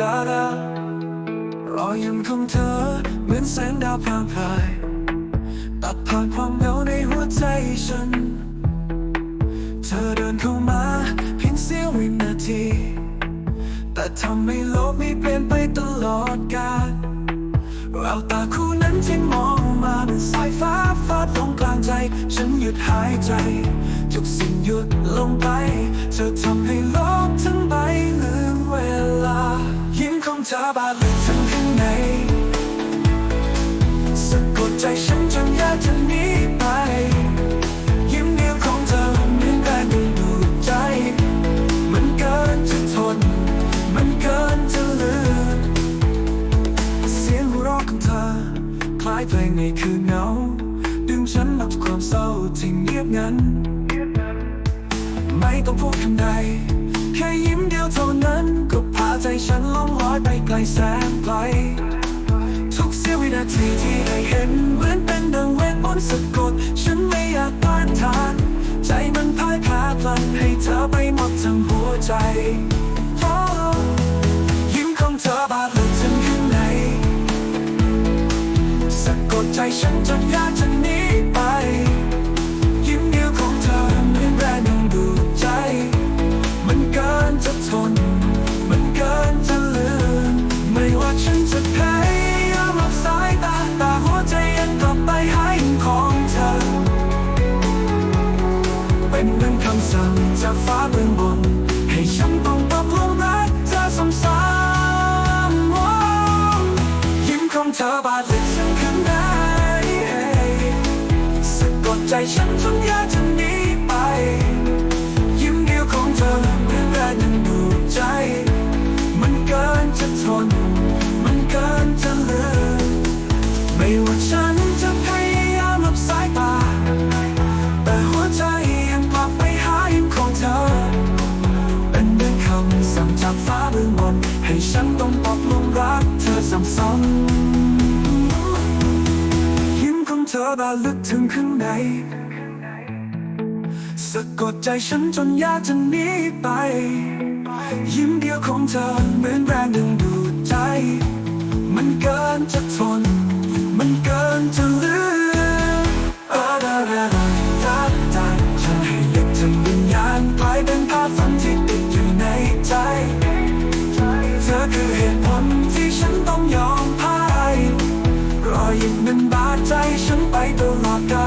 ดาดารอยยิ้มของเธอเหมือนแสงดาวผ่านพรายตัดผ่านความเหงาในหัวใจฉัน เธอเดินเข้ามาเพียงเสี้ยววินาที แต่ทำให้โลกไม่เปลี่ยนไปตลอดกาลแววตาคู่นั้นที่มองมาเป็นสายฟ้าฟาดลงกลางใจ ฉันหยุดหายใจ ทุกสิ่งหยุดลงไป เธอทำให้โลกทั้ง เธอบาดลึกถึงข้างในสะกดใจฉันจนอยากจะหนีไป ยิ้มเดียวของเธอเหมือนแรงดึงดูดใจ มันเกินจะทน มันเกินจะลืมเสียงหัวเราะของเธอ คล้ายเพลงในคืนเหงา ดึงฉันออกจากความเศร้าที่เงียบงัน ไม่ต้องพูดคำใด แค่ยิ้มเดียวเท่านั้นก็พาใจฉัน แสนไกลทุกเสี้ยววินาทีที่ได้เห็นเหมือนเป็นดังเวทมนต์สะกด ฉันไม่อยากต้านทาน ใจมันพ่ายแพ้พลันให้เธอไปหมดทั้งหัวใจโอ้ยิ้มของเธอบาดลึกถึงข้างในสะกดใจฉันจนยากจะหนี เธอบาดลึกซึ้งข้างในสะกดใจฉันจนอยากจะหนีไป ยิ้มเดียวของเธอเหมือนแรงดึงดูดใจ มันเกินจะทน มันเกินจะลืมไม่ว่าฉันจะพยายามหลบสายตา แต่หัวใจยังกลับไปหายิ้มของเธอ เป็นเหมือนคำสั่งจากฟ้า บาดลึกถึงข้างในสะกดใจฉันจนอยากจะหนีไป ยิ้มเดียวของเธอเหมือนแรงดึงดูดใจ มันเกินจะทน อย่งนั้นบาดใจฉันไปตลอดกาล